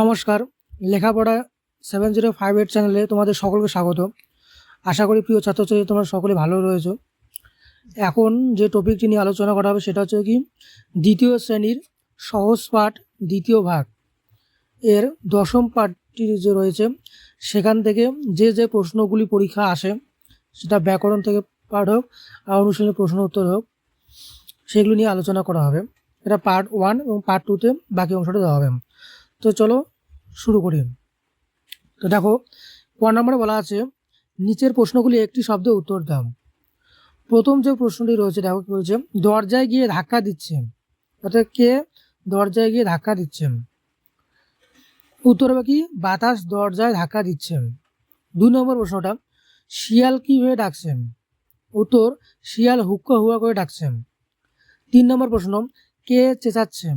নমস্কার। লেখাপড়া seven zero five eight চ্যানেলে তোমাদের সকলকে স্বাগত। আশা করি প্রিয় ছাত্রছাত্রী তোমরা সকলে ভালো রয়েছো। এখন যে টপিকটি নিয়ে আলোচনা করা হবে সেটা হচ্ছে কি, দ্বিতীয় শ্রেণির সহজ পাঠ দ্বিতীয় ভাগ। এর দশম পাঠটি যে রয়েছে, সেখান থেকে যে যে প্রশ্নগুলি পরীক্ষা আসে, সেটা ব্যাকরণ থেকে পাঠ হোক আর অনুশীলনের প্রশ্ন উত্তর হোক, সেগুলো নিয়ে আলোচনা করা হবে। এটা পার্ট ওয়ান এবং পার্ট টুতে বাকি অংশটা দেওয়া হবে। তো চলো শুরু করি। তো দেখো ক নম্বরে বলা আছে, নিচের প্রশ্নগুলি একটি শব্দে উত্তর দাও। প্রথম যে প্রশ্নটি রয়েছে, দেখো কি বলছে, দরজায় গিয়ে ধাক্কা দিচ্ছে। অর্থাৎ কে দরজায় গিয়ে ধাক্কা দিচ্ছে? উত্তর হবে কি, বাতাস দরজায় ধাক্কা দিচ্ছে। দুই নম্বর প্রশ্নটা, শিয়াল কি হয়ে ডাকছেন উত্তর, শিয়াল হুক্কা হুয়া করে ডাকছেন তিন নম্বর প্রশ্ন, কে চেঁচাচ্ছেন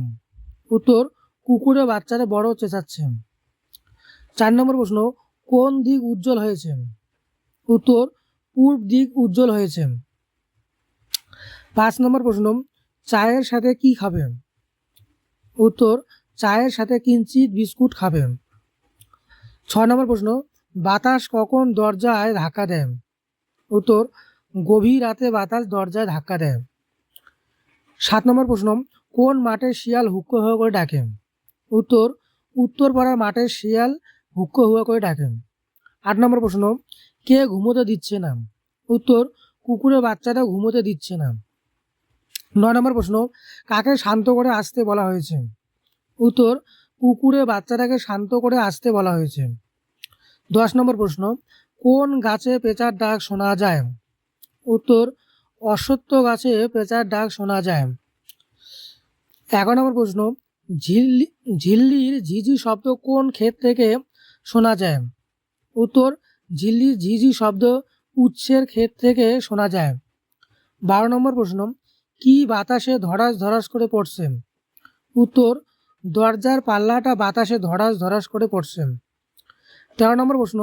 উত্তর কুকুরে বাচ্চারা বড় চেঁচাচ্ছে চার নম্বর প্রশ্ন, কোন দিক উজ্জ্বল হয়েছে? উত্তর, পূর্ব দিক উজ্জ্বল হয়েছে। পাঁচ নম্বর প্রশ্ন, চায়ের সাথে কি খাবে? উত্তর, চায়ের সাথে কিঞ্চিত বিস্কুট খাবে। ছয় নম্বর প্রশ্ন, বাতাস কখন দরজায় ধাক্কা দেয়? উত্তর, গভীর রাতে বাতাস দরজায় ধাক্কা দেয়। সাত নম্বর প্রশ্ন, কোন মাঠে শিয়াল হুক্কো হুয়া করে ডাকে? উত্তর উত্তর পাড়ার মাঠে শিয়াল হুক্কো হুয়া করে ডাকেন। আট নম্বর প্রশ্ন, কে ঘুমোতে দিচ্ছে না? উত্তর, কুকুরের বাচ্চাটা ঘুমোতে দিচ্ছে না। নয় নম্বর প্রশ্ন, কাকে শান্ত করে আসতে বলা হয়েছে? উত্তর, কুকুরের বাচ্চাটাকে শান্ত করে আসতে বলা হয়েছে। দশ নম্বর প্রশ্ন, কোন গাছে পেঁচার ডাক শোনা যায়? উত্তর অসত্য গাছে পেঁচার ডাক শোনা যায়। এগারো নম্বর প্রশ্ন ঝিল্লি, ঝিল্লির ঝিঝি শব্দ কোন ক্ষেত থেকে শোনা যায়? উত্তর, ঝিল্লির ঝিঝি শব্দ উচ্ছের ক্ষেত থেকে শোনা যায়। বারো নম্বর প্রশ্ন, কি বাতাসে ধরাস ধরাস করে পড়ছে? উত্তর, দরজার পাল্লাটা বাতাসে ধরাস ধরাস করে পড়ছে। তেরো নম্বর প্রশ্ন,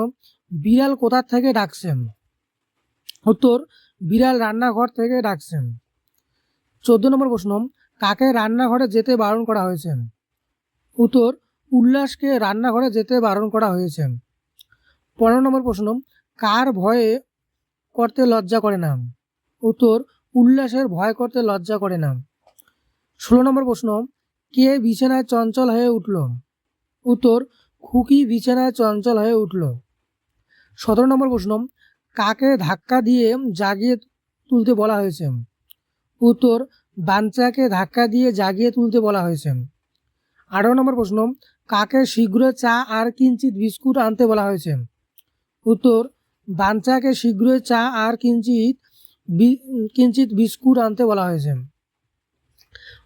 বিড়াল কোথার থেকে ডাকছেন উত্তর, বিড়াল রান্নাঘর থেকে ডাকছেন চোদ্দ নম্বর প্রশ্ন কাকে রান্নাঘরে যেতে বারণ করা হয়েছে? উত্তর, উল্লাসকে রান্নাঘরে যেতে বারণ করা হয়েছে। পনেরো নম্বর প্রশ্ন, কার ভয়ে করতে লজ্জা করে না? উত্তর, উল্লাসের ভয় করতে লজ্জা করে না। ষোলো নম্বর প্রশ্ন, কে বিছানায় চঞ্চল হয়ে উঠল? উত্তর, খুকি বিছানায় চঞ্চল হয়ে উঠল। সতেরো নম্বর প্রশ্ন, কাকে ধাক্কা দিয়ে জাগিয়ে তুলতে বলা হয়েছে? উত্তর বাঞ্চাকে ধাক্কা দিয়ে জাগিয়ে তুলতে বলা হয়েছে। আঠারো নম্বর প্রশ্ন, কাকে শীঘ্র চা আর কিঞ্চিত বিস্কুট আনতে বলা হয়েছে? উত্তর, বাঞ্চাকে শীঘ্রই চা আর কিঞ্চিত কিঞ্চিত বিস্কুট আনতে বলা হয়েছে।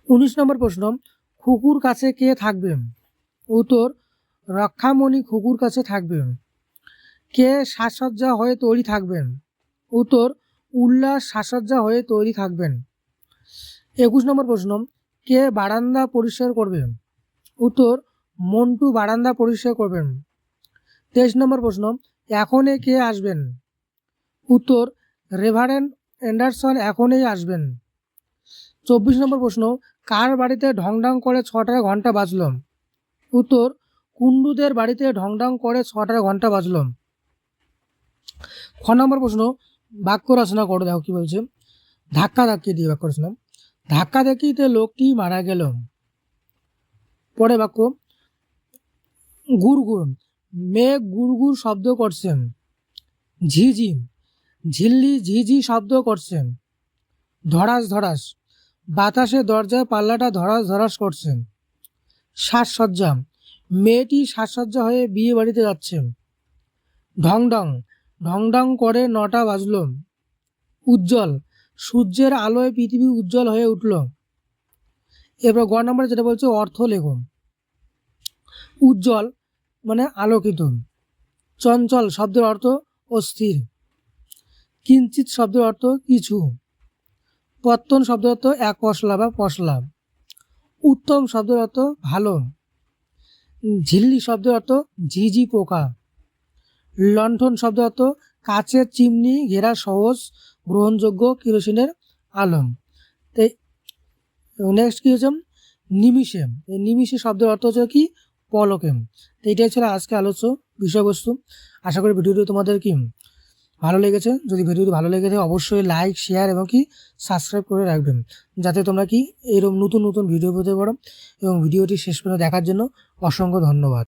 উনিশ নম্বর প্রশ্ন, খুকুর কাছে কে থাকবে? উত্তর, রক্ষামণি খুকুর কাছে থাকবে। কে সাজসজ্জা হয়ে তৈরি থাকবেন? উত্তর, উল্লাস সাজসজ্জা হয়ে তৈরি থাকবেন। একুশ নম্বর প্রশ্ন, কে বারান্দা পরিষ্কার করবে উত্তর, মন্টু বারান্দা পরিষ্কার করবেন। তেইশ নম্বর প্রশ্ন, এখনই কে আসবেন? উত্তর, রেভারেন্ড অ্যান্ডারসন এখনই আসবেন। চব্বিশ নম্বর প্রশ্ন, কার বাড়িতে ঢংঢং করে ছটায় ঘণ্টা বাজল? উত্তর কুন্ডুদের বাড়িতে ঢংঢং করে ছটায় ঘণ্টা বাজল। খ নম্বর প্রশ্ন, বাক্য রচনা করো দেখো কি বলছে? ধাক্কা ধাক্কি দিয়ে বাক্য রচনা ধাক্কা ধাক্কিতে লোকটি মারা গেল। পরে বাক্য গুড়গুড় মেঘ গুড়গুড় শব্দ করছেন। ঝিঝি, ঝিল্লি ঝিঝি শব্দ করছেন। ধরাস ধরাস বাতাসে দরজায় পাল্লাটা ধরাস ধরাস করছেন। সাজসজ্জা, মেয়েটি সাজসজ্জা হয়ে বিয়ে বাড়িতে যাচ্ছে। ঢং ঢং ঢং ঢং করে নটা বাজল। উজ্জ্বল সূর্যের আলোয় পৃথিবী উজ্জ্বল হয়ে উঠল। এবার গ নম্বরে যেটা বলছে, অর্থ লেখো উজ্জ্বল মানে আলোকিত। চঞ্চল শব্দের অর্থ অস্থির। কিঞ্চিত শব্দের অর্থ কিছু। পত্তন শব্দের অর্থ এক পশলা বা পশলা। উত্তম শব্দের অর্থ ভালো। ঝিল্লি শব্দের অর্থ ঝিঝি পোকা। লণ্ঠন শব্দের অর্থ কাচের চিমনি ঘেরা সহজ, গ্রহণযোগ্য কিরোসিনের আলম। নেক্সট কী হচ্ছে নিমিষে এই নিমিষে শব্দের অর্থ হচ্ছে কি? পলকে তো এটাই ছিল আজকে আলোচ্য বিষয়বস্তু। আশা করি ভিডিওটি তোমাদের কি ভালো লেগেছে? যদি ভিডিওটি ভালো লেগে থাকে, অবশ্যই লাইক শেয়ার এবং কি সাবস্ক্রাইব করে রাখবেন। যাতে তোমরা কি এরকম নতুন নতুন ভিডিও পেতে পারো। এবং ভিডিওটি শেষ পর্যন্ত দেখার জন্য অসংখ্য ধন্যবাদ।